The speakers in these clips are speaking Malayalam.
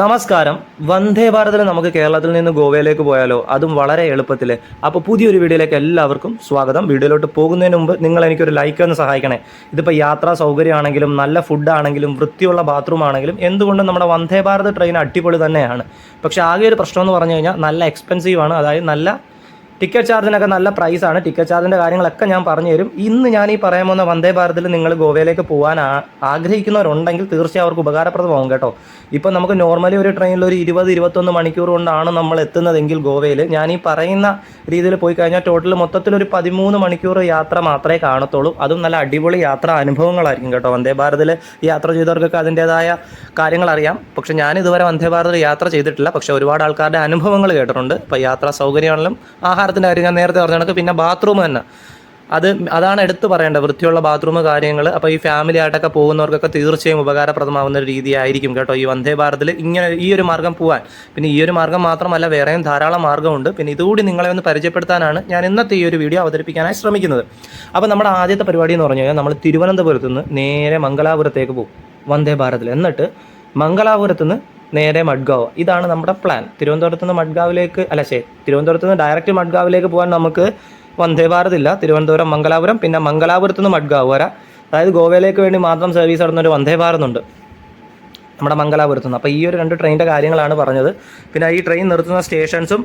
നമസ്കാരം. വന്ദേ ഭാരതിൽ നമുക്ക് കേരളത്തിൽ നിന്ന് ഗോവയിലേക്ക് പോയാലോ? അതും വളരെ എളുപ്പത്തിൽ അപ്പോൾ പുതിയൊരു വീഡിയോയിലേക്ക് എല്ലാവർക്കും സ്വാഗതം. വീഡിയോയിലോട്ട് പോകുന്നതിന് മുമ്പ് നിങ്ങൾ എനിക്കൊരു ലൈക്ക് ഒന്ന് സഹായിക്കണേ. ഇതിപ്പോൾ യാത്രാ സൗകര്യമാണെങ്കിലും നല്ല ഫുഡാണെങ്കിലും വൃത്തിയുള്ള ബാത്റൂം ആണെങ്കിലും എന്തുകൊണ്ടും നമ്മുടെ വന്ദേ ഭാരത് ട്രെയിൻ അടിപൊളി തന്നെയാണ്. പക്ഷേ ആകെ ഒരു പ്രശ്നം എന്ന് പറഞ്ഞു കഴിഞ്ഞാൽ നല്ല എക്സ്പെൻസീവ് ആണ്. അതായത് നല്ല ടിക്കറ്റ് ചാർജിനൊക്കെ നല്ല പ്രൈസാണ് ടിക്കറ്റ് ചാർജിന്റെ കാര്യങ്ങളൊക്കെ ഞാൻ പറഞ്ഞു തരും ഇന്ന് ഞാൻ ഈ പറയാൻ പോകുന്ന വന്ദേ ഭാരതിൽ നിങ്ങൾ ഗോവയിലേക്ക് പോകാൻ ആഗ്രഹിക്കുന്നവരുണ്ടെങ്കിൽ തീർച്ചയായും അവർക്ക് ഉപകാരപ്രദമാകും കേട്ടോ. ഇപ്പം നമുക്ക് നോർമലി ഒരു ട്രെയിനിൽ ഒരു ഇരുപത് ഇരുപത്തൊന്ന് മണിക്കൂർ കൊണ്ടാണ് നമ്മൾ എത്തുന്നതെങ്കിൽ ഗോവയിൽ ഞാൻ ഈ പറയുന്ന രീതിയിൽ പോയി കഴിഞ്ഞാൽ ടോട്ടൽ മൊത്തത്തിൽ ഒരു പതിമൂന്ന് മണിക്കൂർ യാത്ര മാത്രമേ കാണത്തുള്ളൂ. അതും നല്ല അടിപൊളി യാത്രാ അനുഭവങ്ങളായിരിക്കും കേട്ടോ. വന്ദേ ഭാരതിൽ യാത്ര ചെയ്തവർക്കൊക്കെ അതിന്റേതായ കാര്യങ്ങൾ അറിയാം പക്ഷെ ഞാൻ ഇതുവരെ വന്ദേ ഭാരതിൽ യാത്ര ചെയ്തിട്ടില്ല. പക്ഷെ ഒരുപാട് ആൾക്കാരുടെ അനുഭവങ്ങൾ കേട്ടിട്ടുണ്ട്. ഇപ്പോൾ യാത്രാ സൗകര്യമാണെങ്കിലും ആഹാരത്തിന്റെ കാര്യം ഞാൻ നേരത്തെ പറഞ്ഞ കണക്ക്. പിന്നെ ബാത്റൂം തന്നെ. അത് അതാണ് എടുത്തു പറയേണ്ടത്. വൃത്തിയുള്ള ബാത്റൂം കാര്യങ്ങൾ അപ്പോൾ ഈ ഫാമിലി ആയിട്ടൊക്കെ പോകുന്നവർക്കൊക്കെ തീർച്ചയായും ഉപകാരപ്രദമാവുന്ന ഒരു രീതിയായിരിക്കും കേട്ടോ ഈ വന്ദേ ഭാരതിൽ ഇങ്ങനെ ഈ ഒരു മാർഗം പോകാൻ പിന്നെ ഈ ഒരു മാർഗം മാത്രമല്ല വേറെയും ധാരാളം മാർഗമുണ്ട് പിന്നെ ഇതുകൂടി നിങ്ങളെ ഒന്ന് പരിചയപ്പെടുത്താനാണ് ഞാൻ ഇന്നത്തെ ഈ ഒരു വീഡിയോ അവതരിപ്പിക്കാനായി ശ്രമിക്കുന്നത്. അപ്പോൾ നമ്മുടെ ആദ്യത്തെ പരിപാടി എന്ന് പറഞ്ഞു കഴിഞ്ഞാൽ നമ്മൾ തിരുവനന്തപുരത്ത് നിന്ന് നേരെ മംഗലാപുരത്തേക്ക് പോകും. വന്ദേ ഭാരതിൽ എന്നിട്ട് മംഗലാപുരത്ത് നിന്ന് നേരെ മഡ്ഗാവ്. ഇതാണ് നമ്മുടെ പ്ലാൻ തിരുവനന്തപുരത്ത് നിന്ന് മഡ്ഗാവിലേക്ക് അല്ല ശരി തിരുവനന്തപുരത്ത് നിന്ന് ഡയറക്റ്റ് മഡ്ഗാവിലേക്ക് പോകാൻ നമുക്ക് വന്ദേ ഭാരത് ഇല്ല. തിരുവനന്തപുരം മംഗലാപുരം പിന്നെ മംഗലാപുരത്ത് നിന്ന് മഡ്ഗാവ് വരാം. അതായത് ഗോവയിലേക്ക് വേണ്ടി മാത്രം സർവീസ് നടന്നൊരു വന്ദേ ഭാരത് ഉണ്ട് നമ്മുടെ മംഗലാപുരത്ത് നിന്ന് അപ്പോൾ ഈ ഒരു രണ്ട് ട്രെയിനിന്റെ കാര്യങ്ങളാണ് പറഞ്ഞത്. പിന്നെ ഈ ട്രെയിൻ നിർത്തുന്ന സ്റ്റേഷൻസും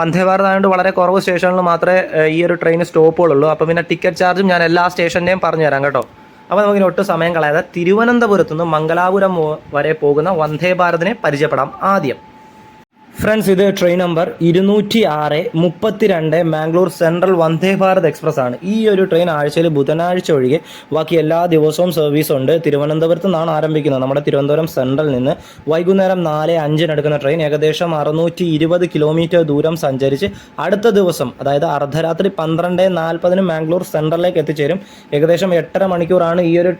വന്ദേ ഭാരത് ആയതുകൊണ്ട് വളരെ കുറവ് സ്റ്റേഷനിൽ മാത്രമേ ഈ ഒരു ട്രെയിൻ സ്റ്റോപ്പുകളുള്ളൂ അപ്പോൾ പിന്നെ ടിക്കറ്റ് ചാർജും ഞാൻ എല്ലാ സ്റ്റേഷന്റെയും പറഞ്ഞുതരാം കേട്ടോ. അപ്പോൾ നമുക്കിനി ഒട്ടും സമയം കളയാതെ തിരുവനന്തപുരത്തു നിന്ന് മംഗലാപുരം വരെ പോകുന്ന വന്ദേ ഭാരതിനെ പരിചയപ്പെടാം ആദ്യം. ഫ്രണ്ട്സ് ഇത് ട്രെയിൻ നമ്പർ ഇരുന്നൂറ്റി ആറ് മുപ്പത്തിരണ്ട് മാംഗ്ലൂർ സെൻട്രൽ വന്ദേ ഭാരത് എക്സ്പ്രസ് ആണ്. ഈ ഒരു ട്രെയിൻ ആഴ്ചയിൽ ബുധനാഴ്ച ഒഴികെ ബാക്കി എല്ലാ ദിവസവും സർവീസ് ഉണ്ട്. തിരുവനന്തപുരത്ത് നിന്നാണ് ആരംഭിക്കുന്നത്. നമ്മുടെ തിരുവനന്തപുരം സെൻട്രൽ നിന്ന് വൈകുന്നേരം നാല് അഞ്ചിന് എടുക്കുന്ന ട്രെയിൻ ഏകദേശം അറുന്നൂറ്റി ഇരുപത് കിലോമീറ്റർ ദൂരം സഞ്ചരിച്ച് അടുത്ത ദിവസം അതായത് അർദ്ധരാത്രി പന്ത്രണ്ട് നാൽപ്പതിന് മാംഗ്ലൂർ സെൻട്രലിലേക്ക് എത്തിച്ചേരും. ഏകദേശം എട്ടര മണിക്കൂറാണ് ഈ ഒരു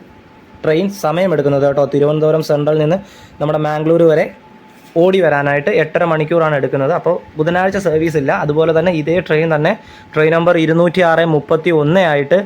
ട്രെയിൻ സമയമെടുക്കുന്നത് കേട്ടോ. തിരുവനന്തപുരം സെൻട്രൽ നിന്ന് നമ്മുടെ മാംഗ്ലൂർ വരെ ഓടി വരാനായിട്ട് എട്ടര മണിക്കൂറാണ് എടുക്കുന്നത്. അപ്പോൾ ബുധനാഴ്ച സർവീസ് ഇല്ല. അതുപോലെ തന്നെ ഇതേ ട്രെയിൻ തന്നെ. ട്രെയിൻ നമ്പർ ഇരുന്നൂറ്റി ആറ് മുപ്പത്തി ഒന്ന് ആയിട്ട്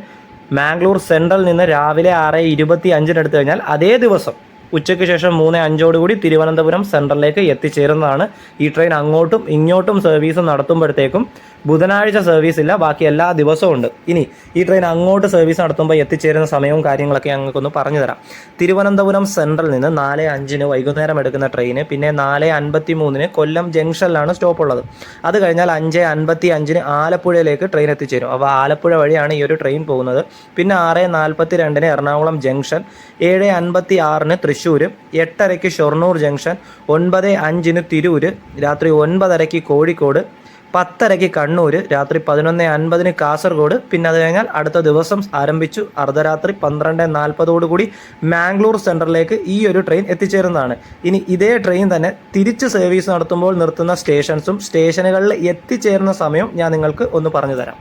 മാംഗ്ലൂർ സെൻട്രൽ നിന്ന് രാവിലെ ആറ് ഇരുപത്തി അഞ്ചിന് എടുത്തു കഴിഞ്ഞാൽ അതേ ദിവസം ഉച്ചയ്ക്ക് ശേഷം മൂന്ന് അഞ്ചോടുകൂടി തിരുവനന്തപുരം സെൻട്രലിലേക്ക് എത്തിച്ചേരുന്നതാണ്. ഈ ട്രെയിൻ അങ്ങോട്ടും ഇങ്ങോട്ടും സർവീസ് നടത്തുമ്പോഴത്തേക്കും ബുധനാഴ്ച സർവീസ് ഇല്ല. ബാക്കി എല്ലാ ദിവസവും ഉണ്ട്. ഇനി ഈ ട്രെയിൻ അങ്ങോട്ട് സർവീസ് നടത്തുമ്പോൾ എത്തിച്ചേരുന്ന സമയവും കാര്യങ്ങളൊക്കെ ഞങ്ങൾക്കൊന്ന് പറഞ്ഞു തരാം. തിരുവനന്തപുരം സെൻട്രൽ നിന്ന് നാല് അഞ്ചിന് വൈകുന്നേരം എടുക്കുന്ന ട്രെയിന് പിന്നെ നാല് അൻപത്തി മൂന്നിന് കൊല്ലം ജംഗ്ഷനിലാണ് സ്റ്റോപ്പ് ഉള്ളത്. അത് കഴിഞ്ഞാൽ അഞ്ച് അൻപത്തി അഞ്ചിന് ആലപ്പുഴയിലേക്ക് ട്രെയിൻ എത്തിച്ചേരും. അപ്പോൾ ആലപ്പുഴ വഴിയാണ് ഈ ഒരു ട്രെയിൻ പോകുന്നത്. പിന്നെ ആറ് നാൽപ്പത്തി രണ്ടിന് എറണാകുളം ജംഗ്ഷൻ ഏഴ് അൻപത്തി ആറിന് തൃശ്ശൂർ എട്ടരയ്ക്ക് ഷൊർണൂർ ജംഗ്ഷൻ ഒൻപത് അഞ്ചിന് തിരൂർ രാത്രി ഒൻപതരയ്ക്ക് കോഴിക്കോട് പത്തരയ്ക്ക് കണ്ണൂർ രാത്രി പതിനൊന്ന് അൻപതിന് കാസർഗോഡ് പിന്നെ അത് കഴിഞ്ഞാൽ അടുത്ത ദിവസം ആരംഭിച്ചു അർദ്ധരാത്രി പന്ത്രണ്ട് നാൽപ്പതോടുകൂടി മാംഗ്ലൂർ സെൻട്രലിലേക്ക് ഈ ഒരു ട്രെയിൻ എത്തിച്ചേരുന്നതാണ്. ഇനി ഇതേ ട്രെയിൻ തന്നെ തിരിച്ച് സർവീസ് നടത്തുമ്പോൾ നിർത്തുന്ന സ്റ്റേഷൻസും സ്റ്റേഷനുകളിൽ എത്തിച്ചേരുന്ന സമയം ഞാൻ നിങ്ങൾക്ക് ഒന്ന് പറഞ്ഞു തരാം.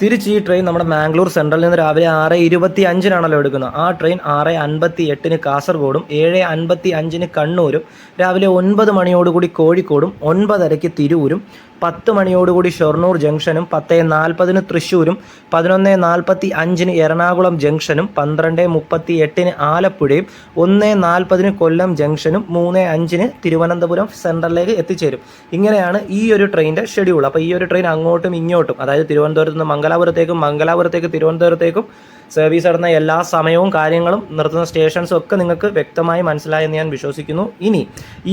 തിരിച്ച് ഈ ട്രെയിൻ നമ്മുടെ മാംഗ്ലൂർ സെൻട്രലിൽ നിന്ന് രാവിലെ ആറ് ഇരുപത്തി അഞ്ചിനാണല്ലോ എടുക്കുന്നത്. ആ ട്രെയിൻ ആറ് അൻപത്തി എട്ടിന് കാസർഗോഡും ഏഴ് അൻപത്തി അഞ്ചിന് കണ്ണൂരും രാവിലെ ഒൻപത് മണിയോടുകൂടി കോഴിക്കോടും ഒൻപതരയ്ക്ക് തിരൂരും പത്ത് മണിയോടുകൂടി ഷൊർണൂർ ജംഗ്ഷനും പത്ത് നാൽപ്പതിന് തൃശ്ശൂരും പതിനൊന്ന് നാൽപ്പത്തി അഞ്ചിന് എറണാകുളം ജംഗ്ഷനും പന്ത്രണ്ട് മുപ്പത്തി എട്ടിന് ആലപ്പുഴയും ഒന്ന് നാൽപ്പതിന് കൊല്ലം ജംഗ്ഷനും മൂന്ന് അഞ്ചിന് തിരുവനന്തപുരം സെൻട്രലിലേക്ക് എത്തിച്ചേരും. ഇങ്ങനെയാണ് ഈ ഒരു ട്രെയിനിന്റെ ഷെഡ്യൂൾ അപ്പോൾ ഈ ഒരു ട്രെയിൻ അങ്ങോട്ടും ഇങ്ങോട്ടും അതായത് തിരുവനന്തപുരത്ത് നിന്ന് മംഗലാപുരത്തേക്കും മംഗലാപുരത്തേക്ക് തിരുവനന്തപുരത്തേക്കും സർവീസ് നടന്ന എല്ലാ സമയവും കാര്യങ്ങളും നിർത്തുന്ന സ്റ്റേഷൻസും ഒക്കെ നിങ്ങൾക്ക് വ്യക്തമായി മനസ്സിലായെന്ന് ഞാൻ വിശ്വസിക്കുന്നു. ഇനി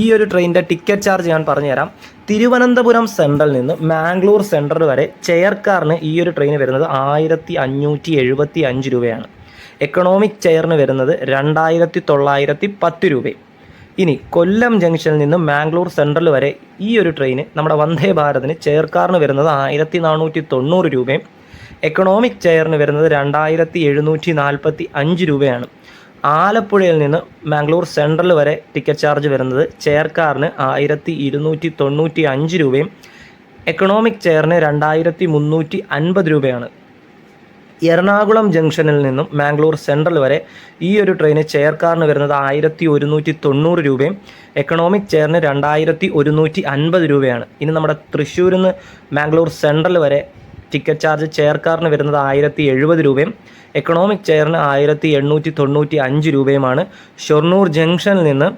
ഈ ഒരു ട്രെയിനിന്റെ ടിക്കറ്റ് ചാർജ് ഞാൻ പറഞ്ഞുതരാം. തിരുവനന്തപുരം സെൻട്രൽ നിന്ന് മാംഗ്ലൂർ സെൻട്രൽ വരെ ചെയർ കാറിന് ഈ ഒരു ട്രെയിൻ വരുന്നത് ആയിരത്തി അഞ്ഞൂറ്റി എഴുപത്തി അഞ്ച് രൂപയാണ് എക്കണോമിക് ചെയറിന് വരുന്നത് രണ്ടായിരത്തി തൊള്ളായിരത്തി പത്ത് രൂപയും ഇനി കൊല്ലം ജംഗ്ഷനിൽ നിന്ന് മാംഗ്ലൂർ സെൻട്രൽ വരെ ഈ ഒരു ട്രെയിന് നമ്മുടെ വന്ദേ ഭാരതിന് ചെയർ കാറിന് വരുന്നത് ആയിരത്തി നാനൂറ്റി തൊണ്ണൂറ് രൂപയും എക്കണോമിക് ചെയറിന് വരുന്നത് രണ്ടായിരത്തി എഴുന്നൂറ്റി നാൽപ്പത്തി അഞ്ച് രൂപയാണ്. ആലപ്പുഴയിൽ നിന്ന് മാംഗ്ലൂർ സെൻട്രൽ വരെ ടിക്കറ്റ് ചാർജ് വരുന്നത് ചെയർ കാറിന് ആയിരത്തി ഇരുന്നൂറ്റി തൊണ്ണൂറ്റി അഞ്ച് രൂപയും എക്കണോമിക് ചെയറിന് രണ്ടായിരത്തി മുന്നൂറ്റി അൻപത് രൂപയാണ്. എറണാകുളം ജംഗ്ഷനിൽ നിന്നും മാംഗ്ലൂർ സെൻട്രൽ വരെ ഈ ഒരു ട്രെയിന് ചെയർ കാറിന് വരുന്നത് ആയിരത്തി ഒരുന്നൂറ്റി തൊണ്ണൂറ് രൂപയും എക്കണോമിക് ചെയറിന് രണ്ടായിരത്തി ഒരുന്നൂറ്റി അൻപത് രൂപയാണ്. ഇനി നമ്മുടെ തൃശ്ശൂരിൽ നിന്ന് മാംഗ്ലൂർ സെൻട്രൽ വരെ ടിക്കറ്റ് ചാർജ് ചെയർ കാറിന് വരുന്നത് ആയിരത്തി എഴുപത് രൂപയും എക്കണോമിക് ചെയറിന് ആയിരത്തി എണ്ണൂറ്റി തൊണ്ണൂറ്റി അഞ്ച് രൂപയുമാണ്. ഷൊർണൂർ ജംഗ്ഷനിൽ നിന്ന്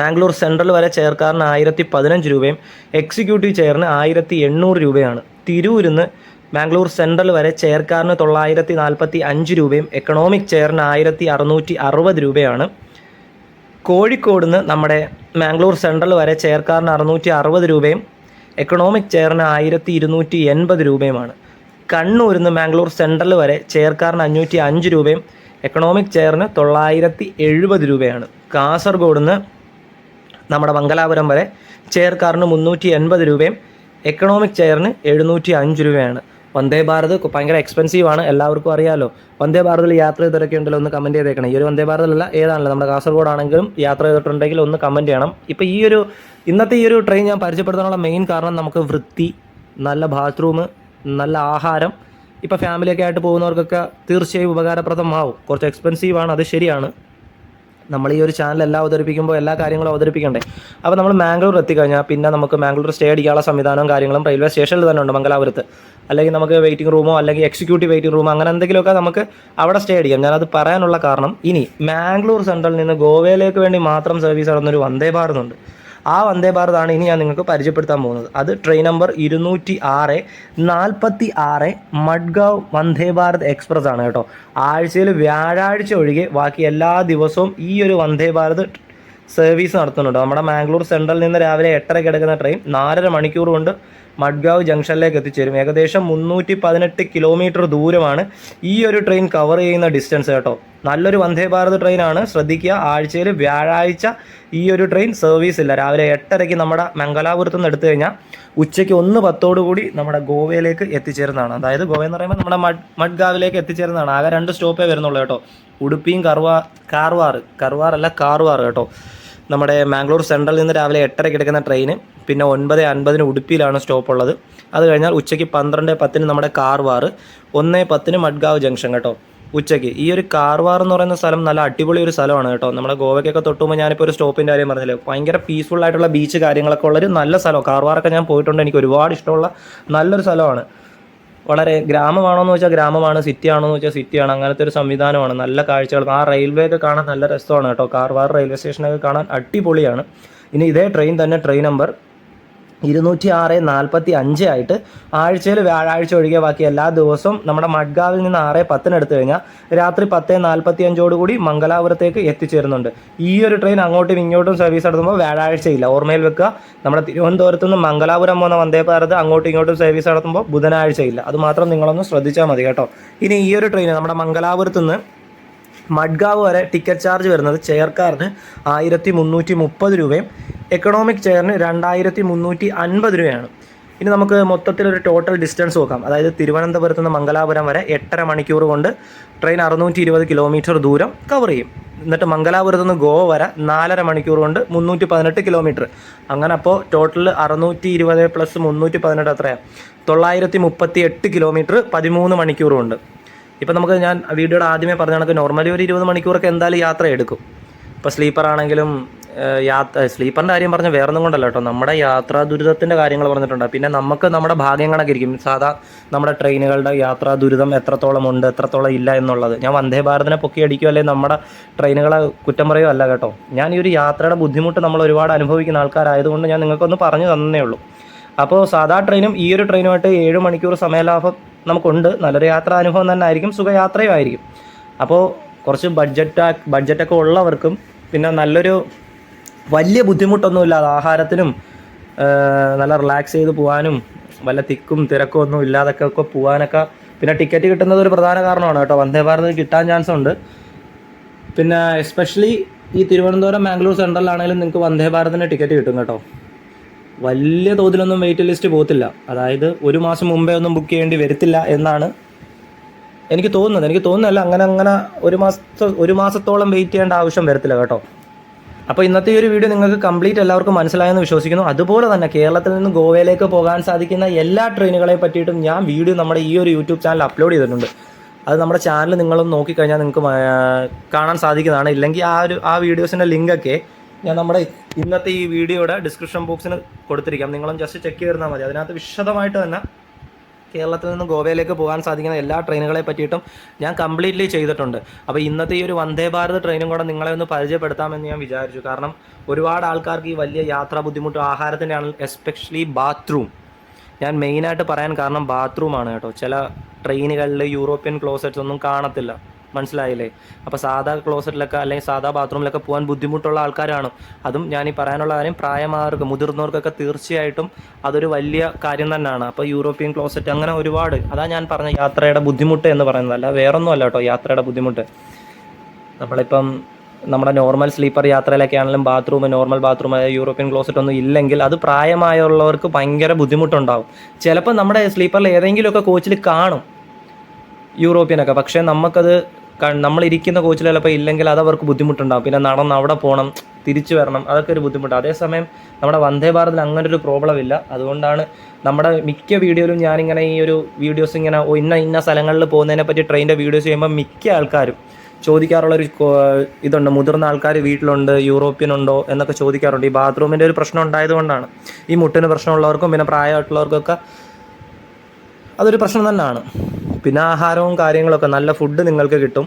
മാംഗ്ലൂർ സെൻട്രൽ വരെ ചെയർക്കാരന് ആയിരത്തി പതിനഞ്ച് രൂപയും എക്സിക്യൂട്ടീവ് ചെയറിന് ആയിരത്തി എണ്ണൂറ് രൂപയാണ് തിരൂരിന്ന് മാംഗ്ലൂർ സെൻട്രൽ വരെ ചെയർക്കാരന് തൊള്ളായിരത്തി നാൽപ്പത്തി അഞ്ച് രൂപയും എക്കണോമിക് ചെയറിന് ആയിരത്തി അറുന്നൂറ്റി അറുപത് രൂപയാണ്. കോഴിക്കോട് നിന്ന് നമ്മുടെ മാംഗ്ലൂർ സെൻട്രൽ വരെ ചെയർക്കാരന് അറുന്നൂറ്റി അറുപത് രൂപയും എക്കണോമിക് ചെയറിന് ആയിരത്തി ഇരുന്നൂറ്റി എൺപത് രൂപയുമാണ്. കണ്ണൂരിൽ നിന്ന് മാംഗ്ലൂർ സെൻട്രൽ വരെ ചെയർക്കാരന് അഞ്ഞൂറ്റി അഞ്ച് രൂപയും എക്കണോമിക് ചെയറിന് തൊള്ളായിരത്തി എഴുപത് രൂപയാണ്. കാസർഗോഡ് നിന്ന് നമ്മുടെ മംഗലാപുരം വരെ ചെയർക്കാരന് മുന്നൂറ്റി എൺപത് രൂപയും എക്കണോമിക് ചെയറിന് എഴുന്നൂറ്റി അഞ്ച് രൂപയാണ്. വന്ദേ ഭാരത് ഭയങ്കര എക്സ്പെൻസീവ് ആണ് എല്ലാവർക്കും അറിയാമല്ലോ വന്ദേ ഭാരതിൽ യാത്ര ചെയ്തൊക്കെ ഉണ്ടല്ലോ ഒന്ന് കമന്റ് ചെയ്തേക്കണം. ഈ ഒരു വന്ദേ ഭാരതിലല്ല ഏതാണല്ലോ നമ്മുടെ കാസർഗോഡ് ആണെങ്കിലും യാത്ര ചെയ്തിട്ടുണ്ടെങ്കിൽ ഒന്ന് കമന്റ് ചെയ്യണം. ഇപ്പോൾ ഈ ഒരു ഇന്നത്തെ ഈ ഒരു ട്രെയിൻ ഞാൻ പരിചയപ്പെടുത്താനുള്ള മെയിൻ കാരണം നമുക്ക് വൃത്തി നല്ല ബാത്റൂം നല്ല ആഹാരം. ഇപ്പോൾ ഫാമിലിയൊക്കെ ആയിട്ട് പോകുന്നവർക്കൊക്കെ തീർച്ചയായും ഉപകാരപ്രദമാവും. കുറച്ച് എക്സ്പെൻസീവ് ആണ് അത് ശരിയാണ്. നമ്മൾ ഈ ഒരു ചാനൽ എല്ലാം അവതരിപ്പിക്കുമ്പോൾ എല്ലാ കാര്യങ്ങളും അവതരിപ്പിക്കണ്ടേ? അപ്പോൾ നമ്മൾ മാംഗ്ലൂർ എത്തിക്കഴിഞ്ഞാൽ പിന്നെ നമുക്ക് മാംഗ്ലൂർ സ്റ്റേ അടിക്കാനുള്ള സംവിധാനവും കാര്യങ്ങളും റെയിൽവേ സ്റ്റേഷനിൽ തന്നെ ഉണ്ട് മംഗലാപുരത്ത്. അല്ലെങ്കിൽ നമുക്ക് വെയിറ്റിംഗ് റൂമോ അല്ലെങ്കിൽ എക്സിക്യൂട്ടീവ് വെയിറ്റിംഗ് റൂമോ അങ്ങനെ എന്തെങ്കിലുമൊക്കെ നമുക്ക് അവിടെ സ്റ്റേ അടിക്കാം. ഞാനത് പറയാനുള്ള കാരണം ഇനി മാംഗ്ലൂർ സെൻട്രലിൽ നിന്ന് ഗോവയിലേക്ക് വേണ്ടി മാത്രം സർവീസ് നടന്നൊരു വന്ദേ ഭാരത് ഉണ്ട്. ആ വന്ദേ ഭാരതാണ് ഇനി ഞാൻ നിങ്ങൾക്ക് പരിചയപ്പെടുത്താൻ പോകുന്നത്. അത് ട്രെയിൻ നമ്പർ ഇരുന്നൂറ്റി ആറ് നാൽപ്പത്തി ആറ് മഡ്ഗാവ് വന്ദേ ഭാരത് എക്സ്പ്രസ് ആണ് കേട്ടോ. ആഴ്ചയിൽ വ്യാഴാഴ്ച ഒഴികെ ബാക്കി എല്ലാ ദിവസവും ഈ ഒരു വന്ദേ ഭാരത് സർവീസ് നടത്തുന്നുണ്ട്. നമ്മുടെ മാംഗ്ലൂർ സെൻട്രലിൽ നിന്ന് രാവിലെ എട്ടരയ്ക്ക് എടുക്കുന്ന ട്രെയിൻ നാലര മണിക്കൂർ കൊണ്ട് മഡ്ഗാവ് ജംഗ്ഷനിലേക്ക് എത്തിച്ചേരും. ഏകദേശം മുന്നൂറ്റി പതിനെട്ട് കിലോമീറ്റർ ദൂരമാണ് ഈ ഒരു ട്രെയിൻ കവർ ചെയ്യുന്ന ഡിസ്റ്റൻസ് കേട്ടോ. നല്ലൊരു വന്ദേ ഭാരത് ട്രെയിനാണ്. ശ്രദ്ധിക്കുക ആഴ്ചയിൽ വ്യാഴാഴ്ച ഈ ഒരു ട്രെയിൻ സർവീസ് ഇല്ല. രാവിലെ എട്ടരയ്ക്ക് നമ്മുടെ മംഗലാപുരത്ത് നിന്ന് എടുത്തു കഴിഞ്ഞാൽ ഉച്ചയ്ക്ക് ഒന്ന് പത്തോടു കൂടി നമ്മുടെ ഗോവയിലേക്ക് എത്തിച്ചേരുന്നതാണ്. അതായത് ഗോവ എന്ന് പറയുമ്പോൾ നമ്മുടെ മഡ് മഡ്ഗാവിലേക്ക് എത്തിച്ചേരുന്നതാണ്. ആകെ രണ്ട് സ്റ്റോപ്പേ വരുന്നുള്ളൂ കേട്ടോ. ഉടുപ്പിയും കർവാ കാർവാർ കർവാർ അല്ല കാർവാർ കേട്ടോ. നമ്മുടെ മാംഗ്ലൂർ സെൻട്രലിൽ നിന്ന് രാവിലെ എട്ടരയ്ക്ക് എടുക്കുന്ന ട്രെയിന്. പിന്നെ ഒൻപത് അൻപതിന് ഉടുപ്പിയിലാണ് സ്റ്റോപ്പ് ഉള്ളത് അത് കഴിഞ്ഞാൽ ഉച്ചയ്ക്ക് പന്ത്രണ്ട് പത്തിന് നമ്മുടെ കാർവാർ ഒന്ന് പത്തിന് മഡ്ഗാവ് ജംഗ്ഷൻ കേട്ടോ. ഉച്ചയ്ക്ക്. ഈ ഒരു കാർവാർ എന്ന് പറയുന്ന സ്ഥലം നല്ല അടിപൊളി ഒരു സ്ഥലമാണ് കേട്ടോ. നമ്മുടെ ഗോവയ്ക്കൊക്കെ തൊട്ടുമ്പോൾ ഞാനിപ്പോൾ ഒരു സ്റ്റോപ്പിന്റെ കാര്യം പറഞ്ഞില്ലേ? ഭയങ്കര പീസ്ഫുൾ ആയിട്ടുള്ള ബീച്ച് കാര്യങ്ങളൊക്കെ ഉള്ളൊരു നല്ല സ്ഥലം കാർവാറൊക്കെ ഞാൻ പോയിട്ടുണ്ട്. എനിക്ക് ഒരുപാട് ഇഷ്ടമുള്ള നല്ലൊരു സ്ഥലമാണ്. വളരെ ഗ്രാമമാണോ എന്ന് വെച്ചാൽ ഗ്രാമമാണ് സിറ്റി ആണോ എന്ന് വെച്ചാൽ സിറ്റിയാണ്. അങ്ങനത്തെ ഒരു സംവിധാനമാണ്. നല്ല കാഴ്ചകൾ. ആ റെയിൽവേ ഒക്കെ കാണാൻ നല്ല രസമാണ് കേട്ടോ. കാർവാർ റെയിൽവേ സ്റ്റേഷനൊക്കെ കാണാൻ അടിപൊളിയാണ്. ഇനി ഇതേ ട്രെയിൻ തന്നെ ട്രെയിൻ നമ്പർ ഇരുന്നൂറ്റി ആറ് നാൽപ്പത്തി അഞ്ച് ആയിട്ട് ആഴ്ചയിൽ വ്യാഴാഴ്ച ഒഴികെ ബാക്കി എല്ലാ ദിവസവും നമ്മുടെ മഡ്ഗാവിൽ നിന്ന് ആറ് പത്തിന് എടുത്തു കഴിഞ്ഞാൽ രാത്രി പത്ത് നാൽപ്പത്തി അഞ്ചോടുകൂടി മംഗലാപുരത്തേക്ക് എത്തിച്ചേരുന്നുണ്ട്. ഈ ഒരു ട്രെയിൻ അങ്ങോട്ടും ഇങ്ങോട്ടും സർവീസ് നടത്തുമ്പോൾ വ്യാഴാഴ്ചയില്ല. ഓർമ്മയിൽ വെക്കുക നമ്മുടെ തിരുവനന്തപുരത്ത് നിന്ന് മംഗലാപുരം പോകുന്ന വന്ദേ ഭാരത് അങ്ങോട്ടും ഇങ്ങോട്ടും സർവീസ് നടത്തുമ്പോൾ ബുധനാഴ്ചയില്ല. അത് മാത്രം നിങ്ങളൊന്ന് ശ്രദ്ധിച്ചാൽ മതി കേട്ടോ. ഇനി ഈ ഒരു ട്രെയിൻ നമ്മുടെ മംഗലാപുരത്ത് നിന്ന് മഡ്ഗാവ് വരെ ടിക്കറ്റ് ചാർജ് വരുന്നത് ചെയർക്കാരന് ആയിരത്തി മുന്നൂറ്റി മുപ്പത് രൂപയും എക്കണോമിക് ചെയറിന് രണ്ടായിരത്തി മുന്നൂറ്റി അൻപത് രൂപയാണ്. ഇനി നമുക്ക് മൊത്തത്തിലൊരു ടോട്ടൽ ഡിസ്റ്റൻസ് നോക്കാം. അതായത് തിരുവനന്തപുരത്ത് നിന്ന് മംഗലാപുരം വരെ എട്ടര മണിക്കൂർ കൊണ്ട് ട്രെയിൻ അറുന്നൂറ്റി ഇരുപത് കിലോമീറ്റർ ദൂരം കവർ ചെയ്യും. എന്നിട്ട് മംഗലാപുരത്ത് നിന്ന് ഗോവ വരെ നാലര മണിക്കൂർ കൊണ്ട് മുന്നൂറ്റി പതിനെട്ട് കിലോമീറ്റർ അങ്ങനെ അപ്പോൾ ടോട്ടൽ അറുന്നൂറ്റി ഇരുപത് പ്ലസ് മുന്നൂറ്റി പതിനെട്ട് എത്രയാണ് തൊള്ളായിരത്തി മുപ്പത്തി എട്ട് കിലോമീറ്റർ പതിമൂന്ന് മണിക്കൂറുണ്ട് ഇപ്പം നമുക്ക് ഞാൻ വീഡിയോയുടെ ആദ്യമേ പറഞ്ഞ കണക്ക് നോർമലി ഒരു ഇരുപത് മണിക്കൂറൊക്കെ എന്തായാലും യാത്ര എടുക്കും. ഇപ്പോൾ സ്ലീപ്പർ ആണെങ്കിലും യാത്ര സ്ലീപ്പറിന്റെ കാര്യം പറഞ്ഞ വേറെ ഒന്നും കൊണ്ടല്ല കേട്ടോ. നമ്മുടെ യാത്രാ ദുരിതത്തിന്റെ കാര്യങ്ങൾ പറഞ്ഞിട്ടുണ്ട്. പിന്നെ നമുക്ക് നമ്മുടെ ഭാഗ്യം കണക്കിരിക്കും. സാധാ നമ്മുടെ ട്രെയിനുകളുടെ യാത്രാ ദുരിതം എത്രത്തോളം ഉണ്ട് എത്രത്തോളം ഇല്ല എന്നുള്ളത്. ഞാൻ വന്ദേ ഭാരതിനെ പൊക്കി അടിക്കുകയോ അല്ലെങ്കിൽ നമ്മുടെ ട്രെയിനുകളെ കുറ്റം പറയുകയോ അല്ല കേട്ടോ. ഞാൻ ഈ ഒരു യാത്രയുടെ ബുദ്ധിമുട്ട് നമ്മൾ ഒരുപാട് അനുഭവിക്കുന്ന ആൾക്കാരായതുകൊണ്ട് ഞാൻ നിങ്ങൾക്കൊന്ന് പറഞ്ഞു തന്നേ ഉള്ളൂ. അപ്പോൾ സാധാ ട്രെയിനും ഈ ഒരു ട്രെയിനുമായിട്ട് ഏഴ് മണിക്കൂർ സമയലാഭം നമുക്കുണ്ട്. നല്ലൊരു യാത്രാ അനുഭവം തന്നെ ആയിരിക്കും. സുഖയാത്രയും ആയിരിക്കും അപ്പോൾ കുറച്ച് ബഡ്ജറ്റ് ബഡ്ജറ്റൊക്കെ ഉള്ളവർക്കും പിന്നെ നല്ലൊരു വലിയ ബുദ്ധിമുട്ടൊന്നുമില്ലാതെ ആഹാരത്തിനും നല്ല റിലാക്സ് ചെയ്ത് പോകാനും വല്ല തിക്കും തിരക്കും ഒന്നും ഇല്ലാതൊക്കെ ഒക്കെ പോകാനൊക്കെ പിന്നെ ടിക്കറ്റ് കിട്ടുന്നത് ഒരു പ്രധാന കാരണമാണ് കേട്ടോ. വന്ദേ ഭാരത് കിട്ടാൻ ചാൻസ് ഉണ്ട്. പിന്നെ എസ്പെഷ്യലി ഈ തിരുവനന്തപുരം മാംഗ്ലൂർ സെൻട്രലാണെങ്കിലും നിങ്ങൾക്ക് വന്ദേ ഭാരതിന് ടിക്കറ്റ് കിട്ടും കേട്ടോ. വലിയ തോതിലൊന്നും വെയിറ്റ് ലിസ്റ്റ് പോകത്തില്ല. അതായത് ഒരു മാസം മുമ്പേ ഒന്നും ബുക്ക് ചെയ്യേണ്ടി വരത്തില്ല എന്നാണ് എനിക്ക് തോന്നുന്നത്. എനിക്ക് തോന്നുന്നല്ല അങ്ങനെ അങ്ങനെ ഒരു മാസത്തെ ഒരു മാസത്തോളം വെയിറ്റ് ചെയ്യേണ്ട ആവശ്യം വരത്തില്ല കേട്ടോ. അപ്പോൾ ഇന്നത്തെ ഈ ഒരു വീഡിയോ നിങ്ങൾക്ക് കംപ്ലീറ്റ് എല്ലാവർക്കും മനസ്സിലായെന്ന് വിശ്വസിക്കുന്നു. അതുപോലെ തന്നെ കേരളത്തിൽ നിന്ന് ഗോവയിലേക്ക് പോകാൻ സാധിക്കുന്ന എല്ലാ ട്രെയിനുകളെ പറ്റിയിട്ടും ഞാൻ വീഡിയോ നമ്മുടെ ഈ ഒരു യൂട്യൂബ് ചാനൽ അപ്ലോഡ് ചെയ്തിട്ടുണ്ട്. അത് നമ്മുടെ ചാനൽ നിങ്ങളൊന്ന് നോക്കിക്കഴിഞ്ഞാൽ നിങ്ങൾക്ക് കാണാൻ സാധിക്കുന്നതാണ്. ഇല്ലെങ്കിൽ ആ ഒരു ആ വീഡിയോസിന്റെ ലിങ്കൊക്കെ ഞാൻ നമ്മുടെ ഇന്നത്തെ ഈ വീഡിയോയുടെ ഡിസ്ക്രിപ്ഷൻ ബോക്സിന് കൊടുത്തിരിക്കാം. നിങ്ങളും ജസ്റ്റ് ചെക്ക് ചെയ്തിരുന്നാൽ മതി. അതിനകത്ത് വിശദമായിട്ട് തന്നെ കേരളത്തിൽ നിന്ന് ഗോവയിലേക്ക് പോകാൻ സാധിക്കുന്ന എല്ലാ ട്രെയിനുകളെ പറ്റിയിട്ടും ഞാൻ കംപ്ലീറ്റ്ലി ചെയ്തിട്ടുണ്ട്. അപ്പോൾ ഇന്നത്തെ ഈ ഒരു വന്ദേ ഭാരത് ട്രെയിനും കൂടെ നിങ്ങളെ ഒന്ന് പരിചയപ്പെടുത്താമെന്ന് ഞാൻ വിചാരിച്ചു. കാരണം ഒരുപാട് ആൾക്കാർക്ക് ഈ വലിയ യാത്രാ ബുദ്ധിമുട്ടും ആഹാരത്തിന്റെ ആണ് എസ്പെഷ്യലി ബാത്റൂം ഞാൻ മെയിനായിട്ട് പറയാൻ കാരണം ബാത്റൂമാണ് കേട്ടോ. ചില ട്രെയിനുകളിൽ യൂറോപ്യൻ ക്ലോസറ്റ്സ് ഒന്നും കാണത്തില്ല. മനസ്സിലായില്ലേ? അപ്പോൾ സാധാ ക്ലോസറ്റിലൊക്കെ അല്ലെങ്കിൽ സാധാ ബാത്റൂമിലൊക്കെ പോകാൻ ബുദ്ധിമുട്ടുള്ള ആൾക്കാരാണ്. അതും ഞാൻ ഈ പറയാനുള്ള കാര്യം പ്രായമാർക്ക് മുതിർന്നവർക്കൊക്കെ തീർച്ചയായിട്ടും അതൊരു വലിയ കാര്യം തന്നെയാണ്. അപ്പോൾ യൂറോപ്യൻ ക്ലോസറ്റ് അങ്ങനെ ഒരുപാട്. അതാ ഞാൻ പറഞ്ഞ യാത്രയുടെ ബുദ്ധിമുട്ട് എന്ന് പറയുന്നത്. അല്ല വേറൊന്നും അല്ല കേട്ടോ യാത്രയുടെ ബുദ്ധിമുട്ട്. നമ്മളിപ്പം നമ്മുടെ നോർമൽ സ്ലീപ്പർ യാത്രയിലൊക്കെ ആണെങ്കിലും bathroom normal bathroom European closet ഒന്നും ഇല്ലെങ്കിൽ അത് പ്രായമായുള്ളവർക്ക് ഭയങ്കര ബുദ്ധിമുട്ടുണ്ടാവും. ചിലപ്പോൾ നമ്മുടെ സ്ലീപ്പറിൽ ഏതെങ്കിലുമൊക്കെ കോച്ചിൽ കാണും യൂറോപ്യനൊക്കെ. പക്ഷേ നമുക്കത് ക- നമ്മളിരിക്കുന്ന കോച്ചിൽ ചിലപ്പോൾ ഇല്ലെങ്കിൽ അത് അവർക്ക് ബുദ്ധിമുട്ടുണ്ടാവും. പിന്നെ നടന്ന് അവിടെ പോകണം തിരിച്ചു വരണം അതൊക്കെ ഒരു ബുദ്ധിമുട്ട്. അതേസമയം നമ്മുടെ വന്ദേ ഭാരതിൽ അങ്ങനെ ഒരു പ്രോബ്ലം ഇല്ല. അതുകൊണ്ടാണ് നമ്മുടെ മിക്ക വീഡിയോയിലും ഞാനിങ്ങനെ ഈ ഒരു വീഡിയോസ് ഇങ്ങനെ ഇന്ന ഇന്ന സ്ഥലങ്ങളിൽ പോകുന്നതിനെ പറ്റി ട്രെയിനിന്റെ വീഡിയോസ് ചെയ്യുമ്പോൾ മിക്ക ആൾക്കാരും ചോദിക്കാറുള്ളൊരു ഇതുണ്ട്. മുതിർന്ന ആൾക്കാർ വീട്ടിലുണ്ട് യൂറോപ്യൻ ഉണ്ടോ എന്നൊക്കെ ചോദിക്കാറുണ്ട്. ഈ ബാത്റൂമിന്റെ ഒരു പ്രശ്നം ഉണ്ടായതുകൊണ്ടാണ് ഈ മുട്ടിന് പ്രശ്നമുള്ളവർക്കും പിന്നെ പ്രായമായിട്ടുള്ളവർക്കൊക്കെ അതൊരു പ്രശ്നം തന്നെയാണ് പിന്നെ ആഹാരവും കാര്യങ്ങളൊക്കെ നല്ല ഫുഡ് നിങ്ങൾക്ക് കിട്ടും.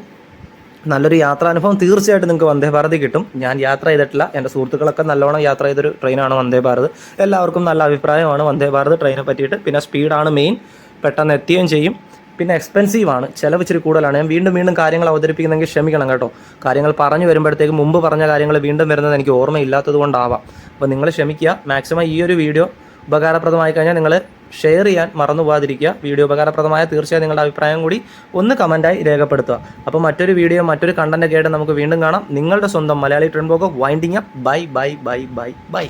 നല്ലൊരു യാത്രാനുഭവം തീർച്ചയായിട്ടും നിങ്ങൾക്ക് വന്ദേ ഭാരതി കിട്ടും. ഞാൻ യാത്ര ചെയ്തിട്ടില്ല. എന്റെ സുഹൃത്തുക്കളൊക്കെ നല്ലോണം യാത്ര ചെയ്തൊരു ട്രെയിനാണ് വന്ദേ ഭാരത്. എല്ലാവർക്കും നല്ല അഭിപ്രായമാണ് വന്ദേ ഭാരത് ട്രെയിനെ പറ്റിയിട്ട്. പിന്നെ സ്പീഡാണ് മെയിൻ പെട്ടെന്ന് എത്തുകയും ചെയ്യും. പിന്നെ എക്സ്പെൻസീവ് ആണ്. ചിലവ് ഇച്ചിരി കൂടുതലാണ്. ഞാൻ വീണ്ടും വീണ്ടും കാര്യങ്ങൾ അവതരിപ്പിക്കുന്നെങ്കിൽ ക്ഷമിക്കണം കേട്ടോ. കാര്യങ്ങൾ പറഞ്ഞു വരുമ്പോഴത്തേക്ക് മുമ്പ് പറഞ്ഞ കാര്യങ്ങൾ വീണ്ടും വരുന്നത് എനിക്ക് ഓർമ്മയില്ലാത്തത് കൊണ്ടാവാം. അപ്പോൾ നിങ്ങൾ ക്ഷമിക്കുക. മാക്സിമം ഈ ഒരു വീഡിയോ ഉപകാരപ്രദമായി കഴിഞ്ഞാൽ നിങ്ങൾ ഷെയർ ചെയ്യാൻ മറന്നു പോകാതിരിക്കുക വീഡിയോ ഉപകാരപ്രദമായ തീർച്ചയായും നിങ്ങളുടെ അഭിപ്രായം കൂടി ഒന്ന് കമന്റായി രേഖപ്പെടുത്തുക. അപ്പോൾ മറ്റൊരു വീഡിയോ മറ്റൊരു കണ്ടന്റൊക്കെ ആയിട്ട് നമുക്ക് വീണ്ടും കാണാം. നിങ്ങളുടെ സ്വന്തം Malayali trend blog winding up bye bye bye bye bye